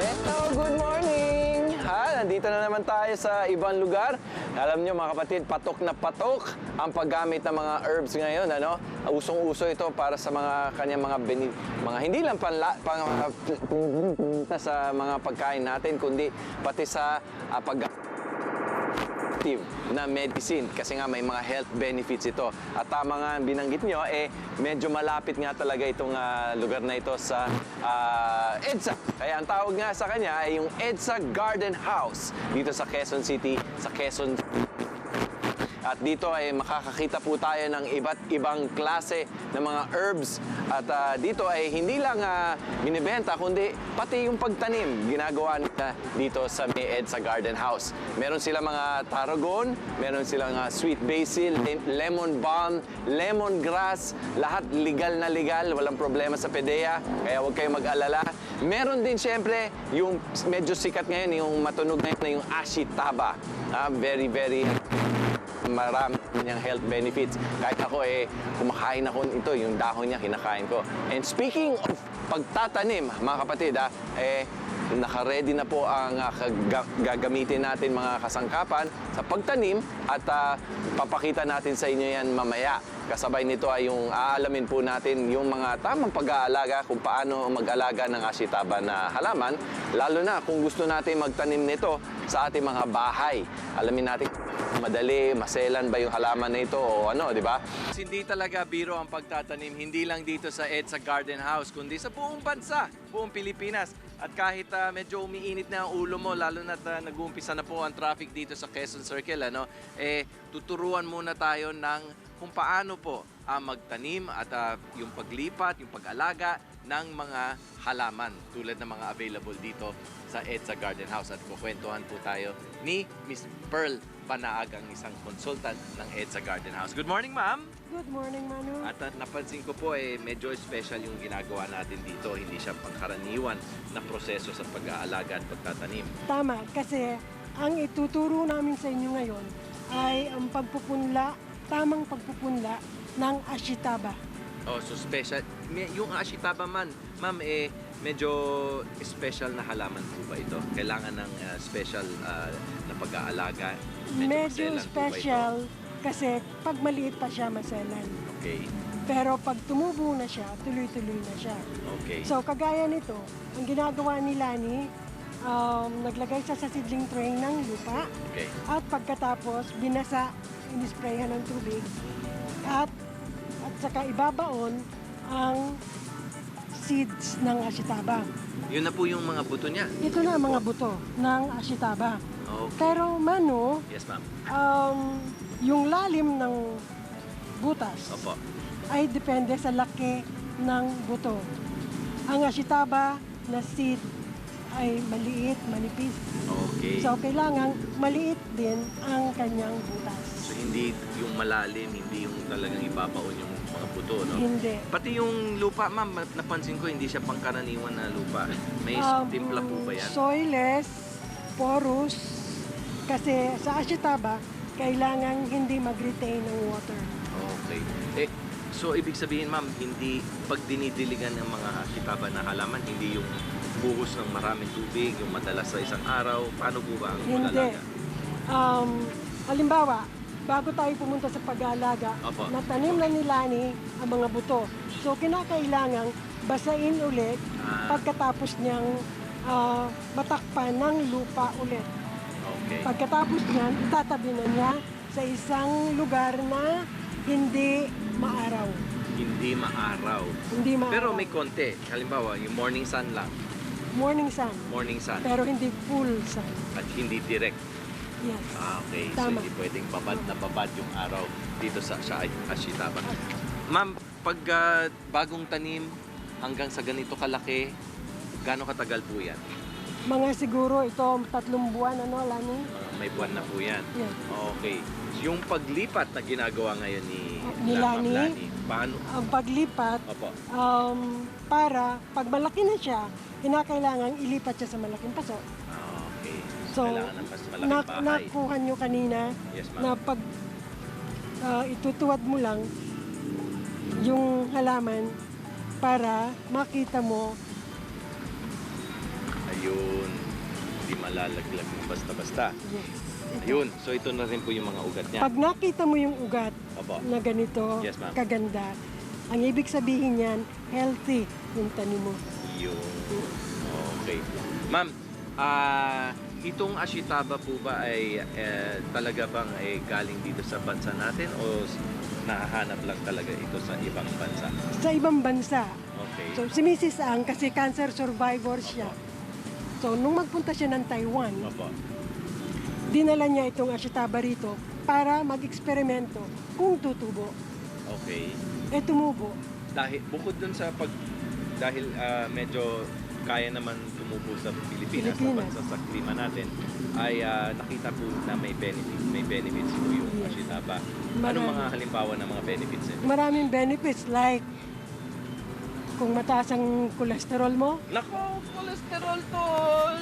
Hello, good morning! Ha, nandito na naman tayo sa ibang lugar. Alam nyo mga kapatid, patok na patok ang paggamit ng mga herbs ngayon. Ano? Usong-uso ito para sa mga kanyang mga beni- mga hindi lang panla, pang, sa mga pagkain natin, kundi pati sa ah, pag active na medicine kasi nga may mga health benefits ito. At tama nga ang binanggit nyo, eh medyo malapit nga talaga itong ah, lugar na ito sa ah, EDSA. Kaya ang tawag nga sa kanya ay yung EDSA Garden House dito sa Quezon City, sa Quezon at dito ay makakakita po tayo ng iba't ibang klase ng mga herbs. At ah, dito ay hindi lang ah, binibenta, kundi pati yung pagtanim ginagawa nila dito sa May sa Garden House. Meron sila mga tarragon, meron silang ah, sweet basil, le- lemon balm, lemongrass, lahat legal na legal, walang problema sa PDEA, kaya huwag kayong mag-alala. Meron din siyempre yung medyo sikat ngayon, yung matunog ngayon na yung ashitaba. Ah, very, very marami niyang health benefits. Kahit ako eh, kumakain ako ito, yung dahon niya, kinakain ko. And speaking of pagtatanim, mga kapatid, ah, eh, naka-ready na po ang kaga- gagamitin natin mga kasangkapan sa pagtanim at ah, papakita natin sa inyo yan mamaya. Kasabay nito ay yung aalamin po natin yung mga tamang pag-aalaga kung paano mag-alaga ng asitaba na halaman, lalo na kung gusto natin magtanim nito sa ating mga bahay. Alamin natin madali, maselan ba yung halaman na ito o ano, di ba? Hindi talaga biro ang pagtatanim, hindi lang dito sa EDSA Garden House, kundi sa buong bansa, buong Pilipinas. At kahit ah, medyo umiinit na ang ulo mo, lalo na uh, nag-uumpisa na po ang traffic dito sa Quezon Circle, ano, eh, tuturuan muna tayo ng kung paano po ang magtanim at ah, yung paglipat, yung pag-alaga ng mga halaman tulad ng mga available dito sa EDSA Garden House. At kukwentuhan po tayo ni Miss Pearl Panaag, ang isang consultant ng EDSA Garden House. Good morning, ma'am! Good morning, Manu. At uh, napansin ko po eh medyo special yung ginagawa natin dito. Hindi siya pangkaraniwan na proseso sa pag-aalaga at pagtatanim. Tama, kasi ang ituturo namin sa inyo ngayon ay ang pagpupunla, tamang pagpupunla ng ashitaba. Oh, so special. May- Yung ashitaba man, ma'am, eh, medyo special na halaman po ba ito? Kailangan ng uh, special uh, na pag-aalaga? Medyo ba special kasi pag maliit pa siya maselan. Okay, Pero pag tumubo na siya, tuloy-tuloy na siya. okay. So kagaya nito, ang ginagawa ni Lani, um, naglagay siya sa seedling tray ng lupa okay. at pagkatapos binasa, inisprayan ng tubig at at saka ibabaon ang seeds ng ashitaba. Yun na po yung mga buto niya. Ito na ang mga buto ng ashitaba. Okay. Pero Manu, Yes, ma'am. um, yung lalim ng butas Opo. ay depende sa laki ng buto. Ang ashitaba na seed ay maliit, manipis. Okay. So, kailangan maliit din ang kanyang butas. So hindi yung malalim, hindi yung talagang ibabaon yung mga buto, no? Hindi. Pati yung lupa, ma'am, napansin ko hindi siya pangkaraniwan na lupa. May Um, timpla po ba yan? Soilless, porous, kasi sa ashitaba, kailangan hindi mag-retain ng water. Okay. Eh, so ibig sabihin, ma'am, hindi pag dinidiligan ng mga kitaba na halaman, hindi yung buhos ng maraming tubig, yung madalas sa isang araw, paano po ba ang Hindi. pag-alaga? Um, halimbawa, bago tayo pumunta sa pag-aalaga, Opo. natanim na ni Lani ang mga buto. So, kinakailangang basain ulit Ah. pagkatapos niyang ah, matakpan ng lupa ulit. Okay. Pagkatapos niyan, itatabi na niya sa isang lugar na hindi maaraw. Hindi maaraw. Hindi maaraw. Pero may konti. Halimbawa, yung morning sun lang. morning sun, Morning sun. pero hindi full sun. At hindi direct. Yes. Ah, okay. Tama. So hindi pwedeng babad na babad yung araw dito sa sa Ashitaba. Ma'am, pag ah, bagong tanim hanggang sa ganito kalaki, gaano katagal po yan? Mga siguro ito tatlong buwan ano Lani? Ah, may buwan na po yan. Yes. Okay. Yung paglipat na ginagawa ngayon ni, Ni Ma'am Lani? Lani, paano? Ang paglipat Opo. um, para pag malaki na siya, kinakailangan ilipat siya sa malaking paso. So, na, nakuha nyo kanina yes, na pag ah, itutuwad mo lang yung halaman para makita mo Ayun. Hindi malalaglag ng basta-basta. Yes. Ayun. So ito na rin po yung mga ugat niya. Pag nakita mo yung ugat Opo. na ganito, Yes, kaganda, ang ibig sabihin niyan, healthy yung tanim mo. Yun. Okay. Ma'am, ah itong ashitaba po ba ay eh, talaga bang ay galing dito sa bansa natin o nahahanap lang talaga ito sa ibang bansa? Sa ibang bansa, Okay. so si Mrs. Ang, kasi cancer survivor siya. So, nung magpunta siya ng Taiwan, Opo. dinala niya itong ashitaba rito para mag-eksperimento kung tutubo. Okay. E tumubo. Dahil bukod dun sa pag dahil ah, medyo kaya naman tumubo sa Pilipinas, Pilipinas. sa bansa sa klima natin ay ah, nakita po na may benefit, may benefits po yung Yes. ashitaba. Anong mga halimbawa ng mga benefits nito? Maraming benefits like kung mataas ang kolesterol mo, Nako, cholesterol tol!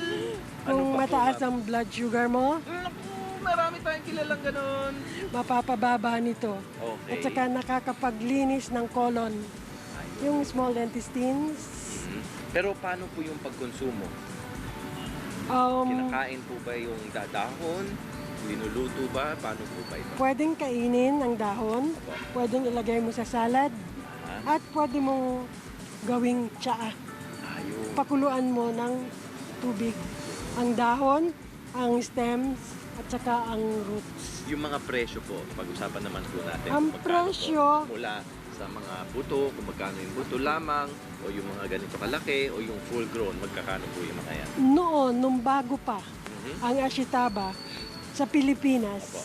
kung pa po, mataas ang blood sugar mo, Naku, marami tayong kilalang ganun. mapapababa nito. Okay. At saka nakakapaglinis ng colon. Yung small intestines. Pero paano po yung pagkonsumo? um, Kinakain po ba yung dadahon? Linuluto ba? Paano po ba ito? pwedeng kainin ang dahon, pwedeng ilagay mo sa salad, Ah, at pwede mong gawing tsaa. ayun. Pakuluan mo ng tubig. Ang dahon, ang stems, at saka ang roots. Yung mga presyo po, pag-usapan naman po natin. Ang kung magkano presyo- Po, mula sa mga buto, kung magkano yung buto lamang, o yung mga ganito kalaki, o yung full grown, magkakano po yung mga yan. Noon, nung bago pa, Mhm. ang ashitaba sa Pilipinas, Opo.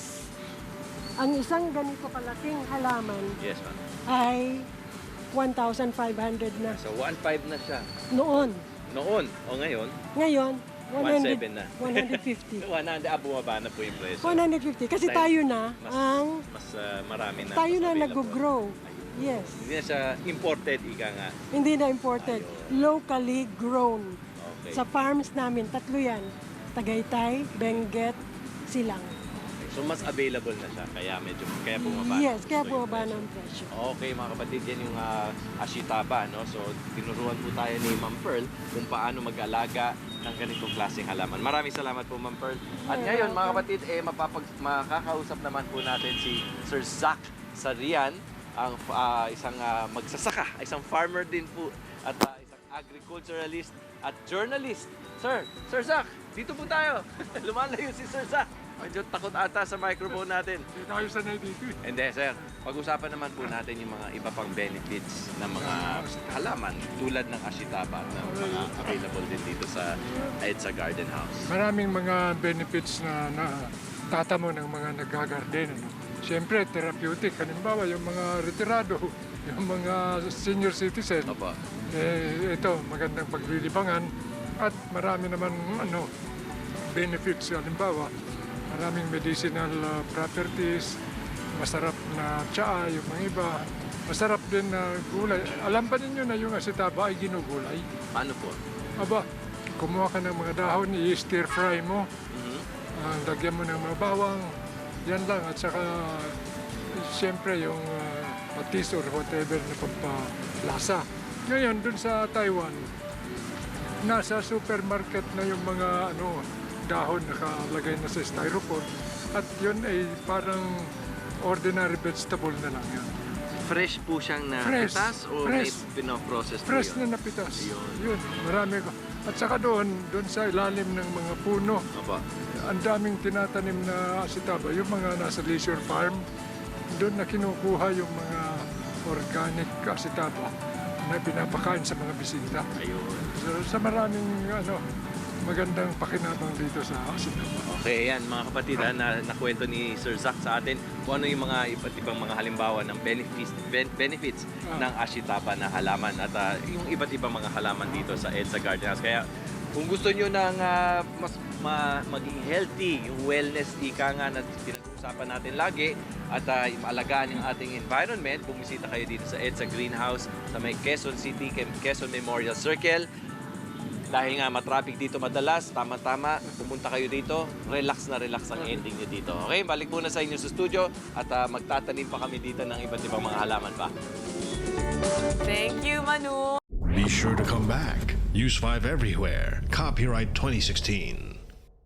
ang isang ganito kalaking halaman Yes, ma'am. ay 1,500 na So, 1.5 na siya. noon. Noon, o ngayon, Ngayon, 1.7 100, na. 150. 100, ah, bumaba na po yung presyo. 150. Kasi tayo na mas- ang, Mas ah, marami na. tayo na nag-grow. Yes. Hindi na siya imported, ika nga. Hindi na imported. Locally grown. Okay. Sa farms namin, tatlo yan. Tagaytay, Benguet, Silang. So, mas available na siya, kaya medyo, kaya bumaba. Yes, kaya bumaba ng presyo. Okay mga kapatid, yan yung ah, ashitaba. No? So tinuruan po tayo ni Ma'am Pearl kung paano mag-alaga ng ganitong klaseng halaman. Maraming salamat po Ma'am Pearl. At You're ngayon mga kapatid, eh, mapapag, makakausap naman po natin si Sir Zach Sarian, ang ah, isang ah, magsasaka, isang farmer din po at ah, isang agriculturalist at journalist. Sir, Sir Zach, dito po tayo. Lumalayo si Sir Zach. Medyo takot ata sa microphone natin. Hindi tayo sanay dito eh. Hindi, sir. Pag-usapan naman po natin yung mga iba pang benefits ng mga halaman tulad ng ashitaba na mga available din dito sa EDSA Garden House. Maraming mga benefits na, na tatamo ng mga nagagarden. Ano? Siyempre, therapeutic. Halimbawa, yung mga retirado, yung mga senior citizen, Opo. eh, ito, magandang paglilibangan. At marami naman ano, benefits. Halimbawa, maraming medicinal uh, properties, masarap na tsaa, yung mga iba. Masarap din na gulay. Alam ba ninyo na yung asitaba ay ginugulay? Paano po? Aba, kumuha ka ng mga dahon, i-stir fry mo, Mhm. ah, lagyan mo ng mga bawang, yan lang. At saka, siyempre, yung uh, patis or whatever na pampalasa. Ngayon, dun sa Taiwan, nasa supermarket na yung mga ano dahon nakalagay na sa styrofoam at yun ay parang ordinary vegetable na lang yan. Fresh po siyang Fresh. napitas o Fresh. may pinoprocess Fresh yun? na napitas. Ayun. Yun, marami ko. At saka doon, doon sa ilalim ng mga puno, Opo. Ang daming tinatanim na asitaba, yung mga nasa leisure farm, doon na kinukuha yung mga organic asitaba na pinapakain sa mga bisita. Ayun. So, sa maraming ano, magandang pakinabang dito sa asitaba. Okay, ayan mga kapatid, ha, na, nakwento ni Sir Zach sa atin kung ano yung mga iba't ibang mga halimbawa ng benefits, ben- benefits Ah. ng ashitaba na halaman at ah, yung iba't ibang mga halaman dito sa EDSA Garden House. Kaya kung gusto nyo ng ah, mas ma- maging healthy, yung wellness, ika nga na pinag-uusapan natin lagi at uh, maalagaan yung ating environment, bumisita kayo dito sa EDSA Greenhouse sa may Quezon City, Quezon Memorial Circle. Dahil nga matraffic dito madalas, tama-tama, pumunta kayo dito, relax na relax ang ending nyo dito. Okay, balik muna sa inyo sa studio at ah, magtatanim pa kami dito ng iba't ibang mga halaman pa. Thank you, Manu. Be sure to come back. Use 5 everywhere. Copyright 2016.